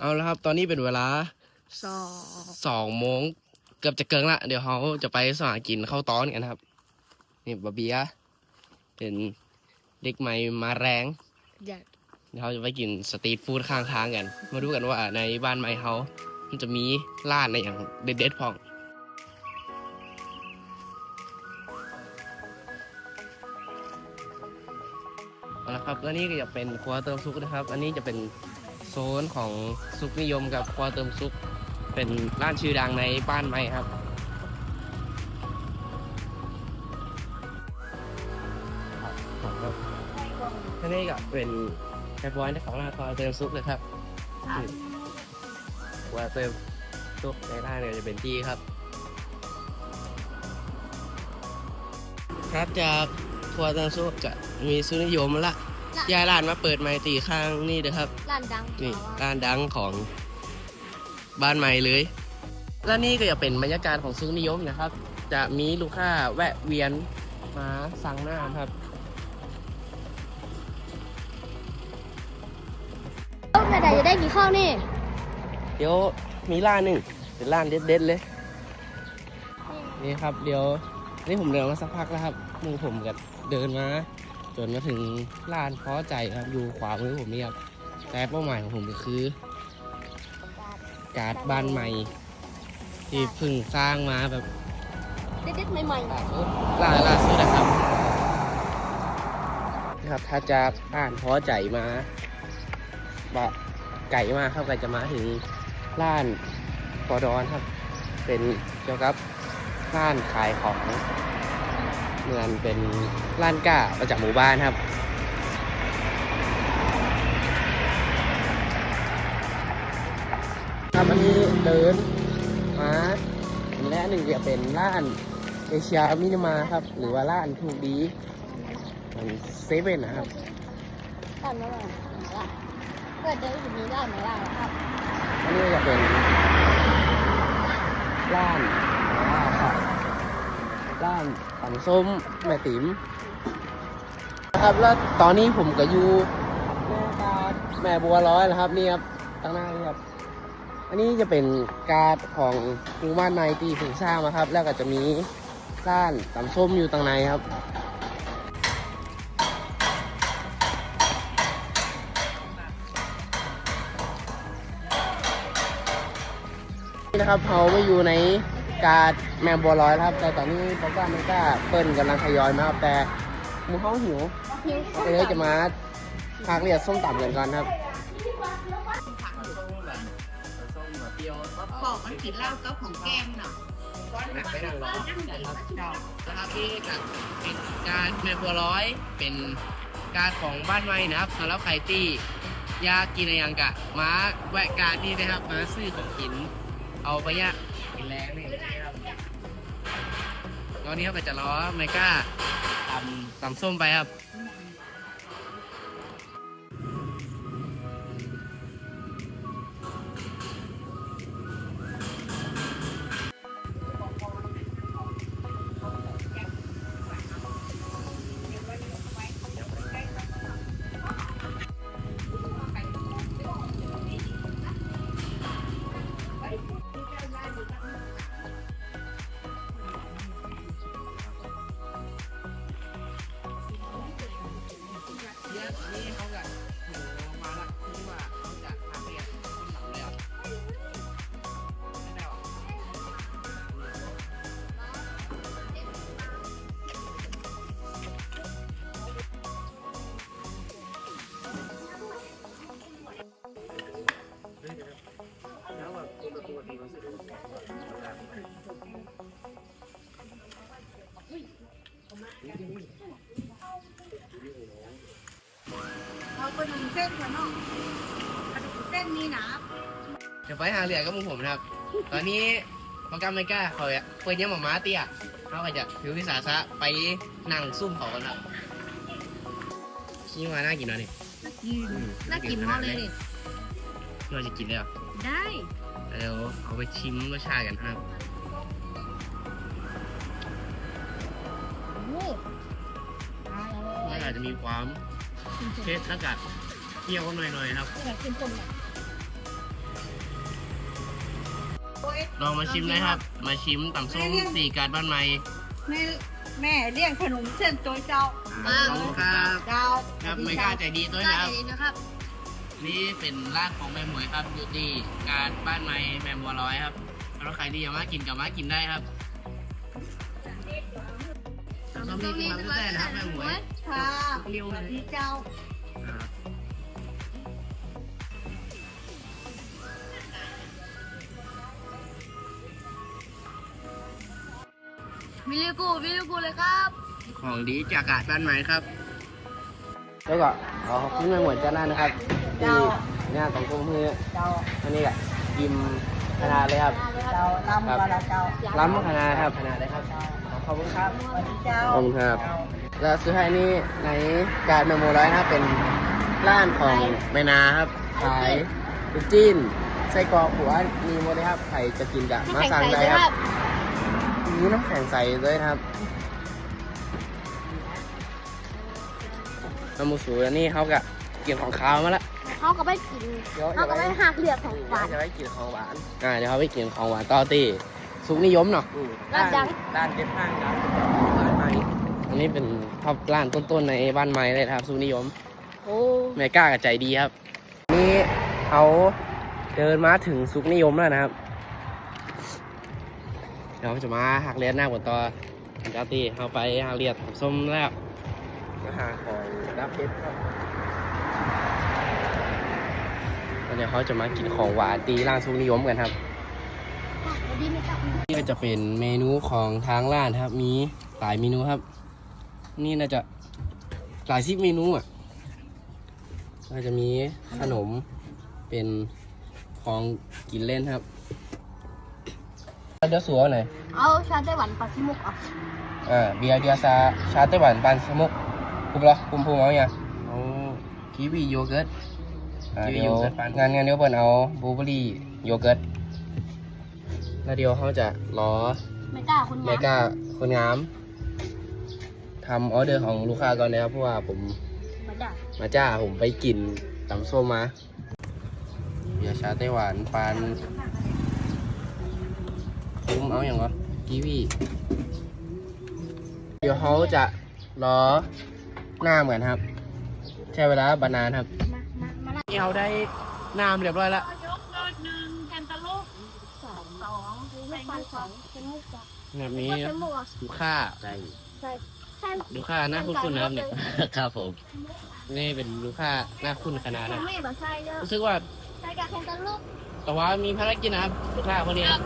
เอาละครับ ตอนนี้เป็นเวลาสองสองโมงเกือบจะเกินละ เดี๋ยวเขาจะไปสหากินข้าวต้อนกันครับ นี่บะเบียะเป็นเด็กใหม่มาแรง อยากเดี๋ยวเขาจะไปกินสตรีทฟู้ดข้างทางกัน มาดูกันว่าในบ้านใหม่เขามันจะมีร้านในอย่างเด็ดๆพองเอาละครับแล้วนี่ก็จะเป็นครัวเติมซุกนะครับ อันนี้จะเป็น โซนของซุกนิยมกับครัวเติมซุก เป็นร้านชื่อดังในบ้านใหม่ครับ ครับอันนี้ก็เป็นแคปวอยของร้านครัวเติมซุกเลยครับว่าเติมซุปในร้านเนี่ยจะเป็นที่ครับ ครับจากครัวเติมซุปจะมีสุนิยมละ ย้ายร้านมาเปิดใหม่ตีข้างนี่เด้อครับ ร้านดังนี่ของเราร้านดังของบ้านใหม่เลย และนี่ก็จะเป็นบรรยากาศของซุ้มนิยมนะครับ จะมีลูกค้าแวะเวียนมาสั่งหน้าครับเอ้าแม่ใดจะได้กี่ข้าวนี่ เดี๋ยวมีร้านหนึ่งเป็นร้านเด็ดๆเลย นี่ครับเดี๋ยวนี่ผมเดินมาสักพักแล้วครับมือผมก็เดินมา จนมาถึงร้านพอใจครับอยู่ขวามือผมนี่ครับแต่เป้าหมายของผมก็คือ การ์ดบ้านใหม่ ที่เพิ่งสร้างมาแบบเด็ดๆใหม่ๆล่าล่าสุดนะครับนะครับถ้าจะอ่านพอใจมาบะไก่มาครับก็จะมาถึงร้านปอดอนครับ เป็นเกี่ยวกับร้านขายของ เหมือนเป็นร้านก้าประจำหมู่บ้านครับ ครับอันนี้เดินมาอันแรกหนึ่งจะเป็นร้านเอเชียมินิมาครับ หรือว่าร้านถูกดีมันเซเว่นนะครับๆร้านอะไรล่ะเกิดเดี๋ยวอยู่นี้ร้านไหนล่ะครับอันนี้จะเป็นร้านร้านครับ ร้านตำส้มแม่ติ๋มนะครับแล้วตอนนี้ผมก็อยู่แม่บัวร้อยแล้วครับนี่ครับตั้งหน้านี่ครับอันนี้จะเป็นการ์ดของหมู่บ้านในตีถึงสร้างมาครับ แล้วก็จะมีร้านตำส้มอยู่ตรงในครับนี่นะครับเขาไม่อยู่ใน การดแมงบัวลอยแล้วครับ แต่ตอนนี้ป๊อกบ้านมันก็เปิ้ลกำลังทยอยมาครับแต่หมูเขาหิวหิวก็เลยจะมาพากเรียกส้มตำกันก่อนครับบอกมันกินเหล้าก็ของแก้มเนาะไปนั่งรอนะครับนะครับนี่กับเป็นการแมงบัวร้อยเป็นการของบ้านไม้นะครับสำหรับใครที่อยากกินอะไรอย่างกะมาแวะการนี่นะครับมาซื้อของกิน เอาไปยะ กินแรงนี่ครับตอนนี้เขาไปจะล้อไมก้าตำตำส้มไปครับ เราไปดูเส้นกันเนาะกระดูกเส้นนี้นะจะไปหาเหลือกับมึงผมนะครับ ตอนนี้โปรแกรมไม่กล้าเขาอะเปิดยังหมาม้าเตี้ยเขาก็จะถือวิสาสะไปนั่งซุ่มเขากันครับชี้มาน่ากินหน่อยนี่น่ากินน่ากินมากเลยดิเราจะกินเลยเหรอได้ เดี๋ยวเอาไปชิมรสชาติกันครับโอ้โหตายเลมันยอาจจะมีความเผ็ดแล้วก็เปรี้ยวหน่อยๆครับแบบเข้มข้นแบบลองมาชิมนะครับ มาชิมตำส้มตีการบ้านไม้แม่แม่เลี้ยงขนมเส้นตัวเจ้าขอบคุณครับ เจ้าครับไม่กล้าใจดีด้วยนะครับ นะครับนี่เป็นร้านของแม่หมวยครับอยู่ที่การบ้านไม้แม่บัวร้อยครับถ้าใครที่อยากมากินกับมากินได้ครับตำส้มนี่คือมาตั้งแต่นะครับแม่หมวยค่ะสวัสดีเจ้าอ่ามิลิกูมิลิกูเลยครับ ของดีจากกาดบ้านไม้ครับ แล้วก็ข อขอบคุณแม่หมวยจ้าหน้านะครับที่เนี่ยของกุ้งมือเจ้าอันนี้ก็กิมขนาดเลยครับเจ้าตำกันละเจ้าล้ำขนาดครับขนาดเลยครับขอบคุณครับสวัสดีเจ้าขอบคุณครับ แล้วสุดท้ายนี้ในการเมโมร้อยนะครับเป็นร้านของแม่นาครับขายลูกจิ้นไส้กรอกหัวมีหมดเลยครับใครจะกินกะมาสั่งได้ครับมีน้ำแข็งใสด้วยนะครับ น้ำมูสูแล้วนี่เขากะกินของขาวมาละเขาก็ไม่กินเดี๋ยวเขาก็ไม่หักเลือดของหวานจะไปกินของหวานอ่าเดี๋ยวเขาไปกินของหวานต่อตีสุกนิยมเนาะร้านดังร้านเด็ดห้างครับร้านใหม่อันนี้เป็นท็อปร้านต้นๆในบ้านไม้เลยนะครับสุกนิยมโอ้แม่กล้ากับใจดีครับ นี่เขาเดินมาถึงสุกนิยมแล้วนะครับเดี๋ยวจะมาหักเลียดหน้าบนต่อเจ้าตีเขาไปหักเลียดผมส้มแล้ว มาหาของรับเพชรครับแล้วเดี๋ยวเขาจะมากินของหวานตีร้านสุกนิยมกันครับดีไหมครับ นี่ก็จะเป็นเมนูของทางร้านครับ มีหลายเมนูครับ นี่น่าจะหลายสิบเมนูอะน่าจะมีขนมเป็นของกินเล่นครับเดี๋ยวสัวหน่อยเอาชาไต้หวันปลาชิมุกอะอ่าเบียร์เบียร์ซาชาไต้หวันปันสมุก คุมเหรอคุมพูมเอาอย่างเอากีวีโยเกิร์ตอ่าเดี๋ยวงานงานเดี๋ยวเปิดเอาบลูเบอรี่โยเกิร์ตแล้วเดี๋ยวเขาจะรอไม่กล้าคุณแม่ก้าคนงามทำออเดอร์ของลูกค้าก่อนนะครับเพราะว่าผม ไม่ได้มาจ้าผมไปกินตำส้มมาเบียร์ชาไต้หวานปานคุ้มเอาอย่างวะกีวีเดี๋ยวเขาจะรอ หน้าเหมือนครับ ใช้เวลาบานานครับมามามาละนี่เขาได้น้ำเรียบร้อยแล้วยกเลิกหนึ่งแคนตาลูปสองสองลูกปลาสองเป็นลูกจ้ะแบบนี้ก็เป็นหมวกลูกค้าได้ใช่ใช่ลูกค้าหน้าคุ้นๆนะครับเนี่ยครับผมนี่เป็นลูกค้าหน้าคุ้นขนาดแต่นะไม่แบบใช่เด้อรู้สึกว่าใช่กับแคนตาลูปแต่ว่ามีภารกิจนะครับลูกค้าคนนี้ครับ